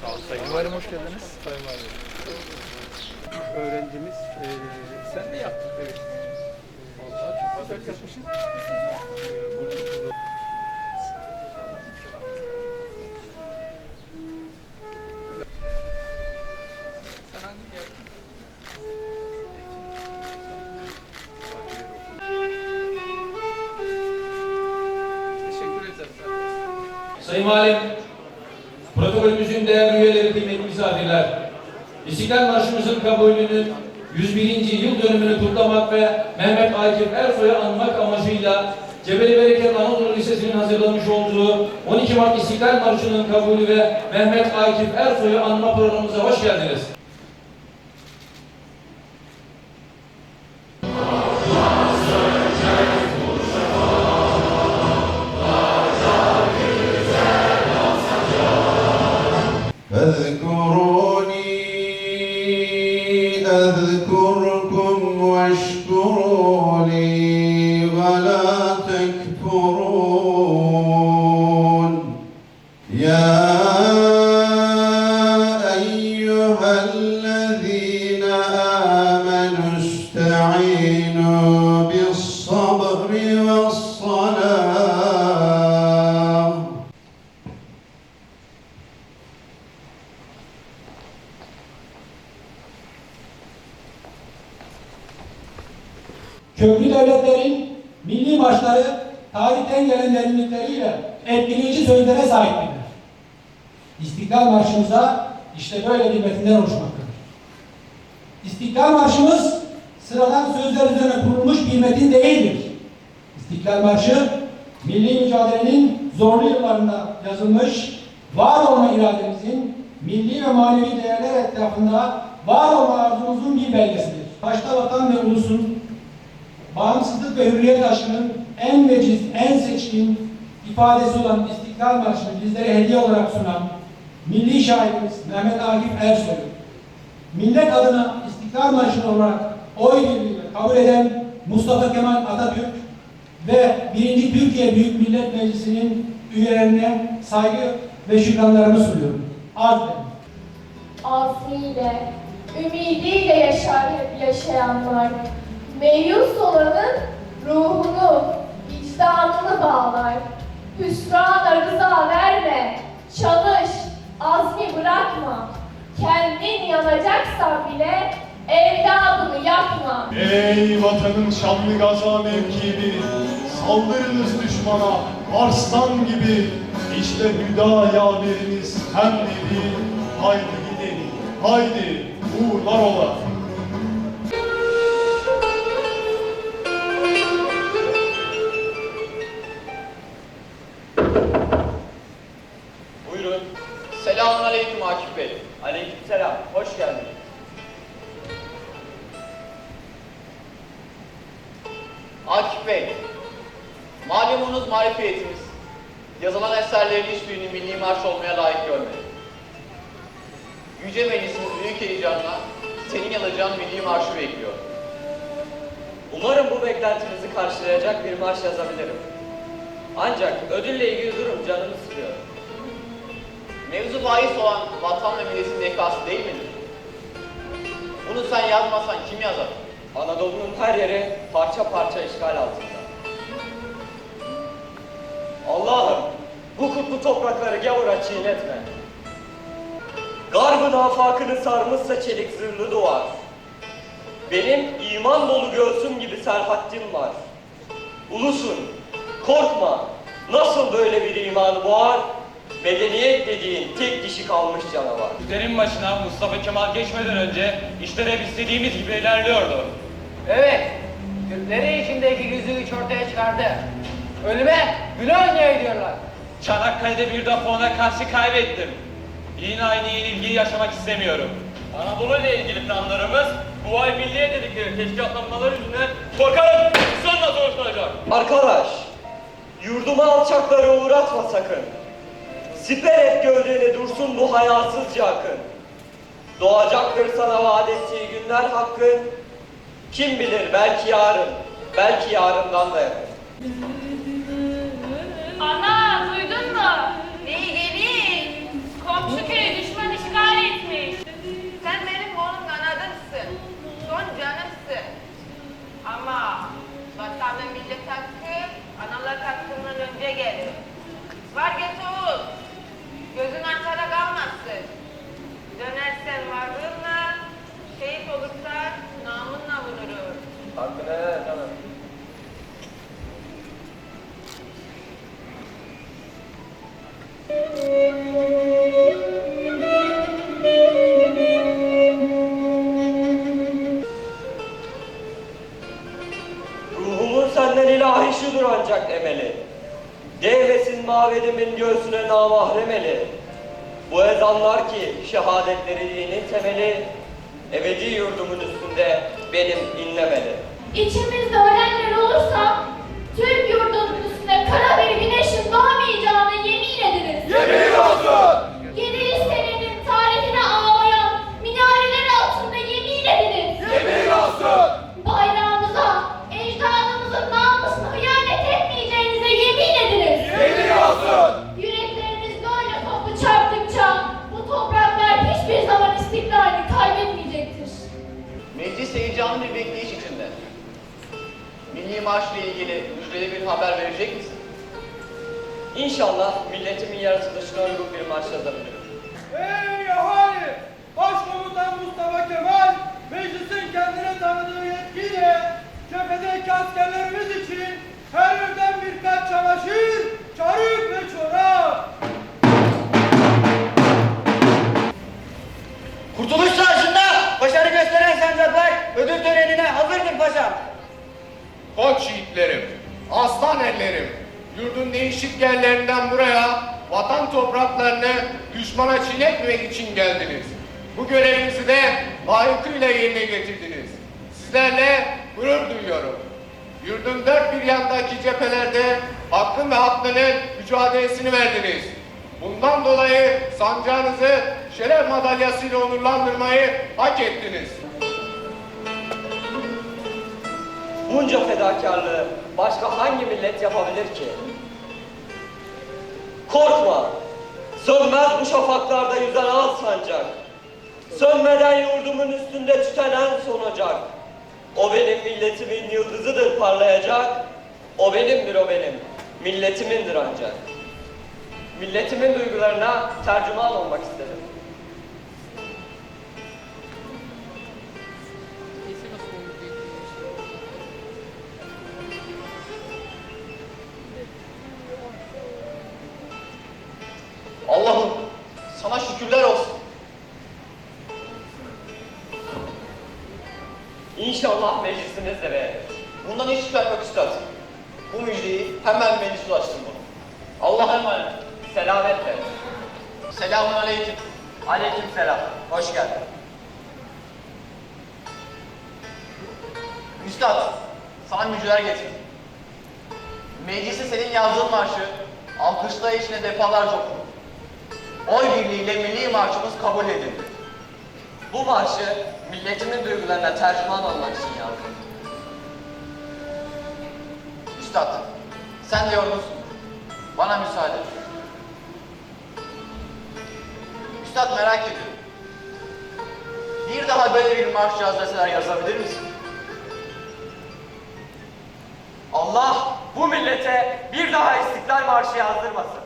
Sağ olun Sayın Valim hoş geldiniz. Sayın Valim. Öğrencimiz eee sen de yaptın. Evet. Vallahi çok güzel yapmışsın. Sayın Valim, protokolümüzün değerli üyeleri, kıymetli misafirler, İstiklal Marşımızın kabulünün 101. yıl dönümünü kutlamak ve Mehmet Akif Ersoy'u anmak amacıyla Cebeli Bereket Anadolu Lisesi'nin hazırlamış olduğu 12 Mart İstiklal Marşı'nın kabulü ve Mehmet Akif Ersoy'u anma programımıza hoş geldiniz. Köklü devletlerin milli marşları tarihten gelen derinlikleriyle etkileyici sözlere sahiptirler. İstiklal Marşımıza işte böyle bir metinden oluşmaktadır. İstiklal Marşımız sıradan sözler üzerine kurulmuş bir metin değildir. İstiklal Marşı, milli mücadelenin zorlu yıllarında yazılmış, var olma irademizin milli ve manevi değerler etrafında var olma arzumuzun bir belgesidir. Başta vatan ve ulusun bağımsızlık ve hürriyet aşkının en veciz, en seçkin ifadesi olan İstiklal Marşı'nı bizlere hediye olarak sunan milli şairimiz Mehmet Akif Ersoy, millet adına İstiklal Marşı'nı olarak oy birliğiyle kabul eden Mustafa Kemal Atatürk ve 1. Türkiye Büyük Millet Meclisi'nin üyelerine saygı ve şükranlarımı sunuyorum. Arz. Azmiyle, ümidiyle yaşar yaşayanlar. Meyus olanın ruhunu, vicdanını bağlar. Hüsrana rıza verme, çalış, azmi bırakma. Kendin yanacaksan bile evladını yakma. Ey vatanın şanlı gaza mevkibi, saldırınız düşmana arslan gibi. İşte hüda yaveriniz hem nebi, haydi gidin, haydi uğurlar ola. Yazılan eserlerin hiçbirini milli marş olmaya layık görmedi. Yüce Meclisimiz büyük heyecanla senin yazacağın milli marşı bekliyor. Umarım bu beklentinizi karşılayacak bir marş yazabilirim. Ancak ödülle ilgili durum canımı sıkıyor. Mevzu bahis olan vatan ve milletin bekası değil midir? Bunu sen yazmasan kim yazar? Anadolu'nun her yeri parça parça işgal altında. Allah'ım bu kutlu toprakları gavura çiğnetme. Garbın afakını sarmışsa çelik zırhlı duvar. Benim iman dolu göğsüm gibi serhattim var. Ulusun, korkma. Nasıl böyle bir imanı boğar? Medeniyet dediğin tek dişi kalmış canavar. Üzerin başına Mustafa Kemal geçmeden önce işler hep istediğimiz gibi ilerliyordu. Evet, Türkleri içindeki yüzü üç ortaya çıkardı. Ölüme günah ne ediyorlar? Çanakkale'de bir defa ona karşı kaybettim. Yine aynı yenilgiyi yaşamak istemiyorum. Anadolu ile ilgili planlarımız bu ay milliye dedikleri teşkilatlanmaları yüzünden korkarım sonla sonuçlanacak. Arkadaş, yurduma alçakları uğratma sakın. Siper et gövdeni dursun bu hayasızca akın. Doğacaktır sana vaat ettiği günler hakkın. Kim bilir belki yarın, belki yarından da yakın. Ana duydun mu? Neyi gelin? Komşu köyü senden ilahi şudur ancak emeli. Değmesin mavedimin göğsüne namahremeli. Bu ezanlar ki şehadetleri dinin temeli, ebedi yurdumun üstünde benim inlemeli. İçimizde ölenler olursa, Türk yurdunun üstüne kara bir güneş Meclis heyecanlı bir bekleyiş içinde. Milli Marş'la ilgili müjdeli bir haber verecek misin? İnşallah milletimin yaratılışına uygun bir marş yazabilirim. Ey ahali! Başkomutan Mustafa Kemal, meclisin kendine aslan ellerim, yurdun değişik yerlerinden buraya vatan topraklarını düşmana çiğnetmemek için geldiniz. Bu görevinizi de layıkıyla yerine getirdiniz. Sizlerle gurur duyuyorum. Yurdun dört bir yandaki cephelerde hakkın ve haklının mücadelesini verdiniz. Bundan dolayı sancağınızı şeref madalyasıyla onurlandırmayı hak ettiniz. Bunca fedakarlığı başka hangi millet yapabilir ki? Korkma! Sönmez bu şafaklarda yüzen al sancak. Sönmeden yurdumun üstünde tütenen sonacak. O benim milletimin yıldızıdır parlayacak. O benimdir o benim. Milletimindir ancak. Milletimin duygularına tercüman olmak istedim. Beğenir. Bundan hiç şüphem üstad. Bu müjdeyi hemen meclise ulaştım bunu. Allah'a emanet. Selametle. Selamun aleyküm. Aleyküm selam. Hoş geldin. Üstad, sana müjdeler getirdim. Meclise senin yazdığın marşı alkışlayışına defalarca okudum. Oy birliğiyle milli marşımız kabul edildi. Bu marşı milletimin duygularına tercüman olmak için yazdım. Üstad, sen de yorgunsun. Bana müsaade. Üstad merak ediyorum. Bir daha böyle bir marş yaz deseler yazabilir misin? Allah bu millete bir daha İstiklal Marşı yazdırmasın.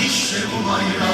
İşte bu bayrak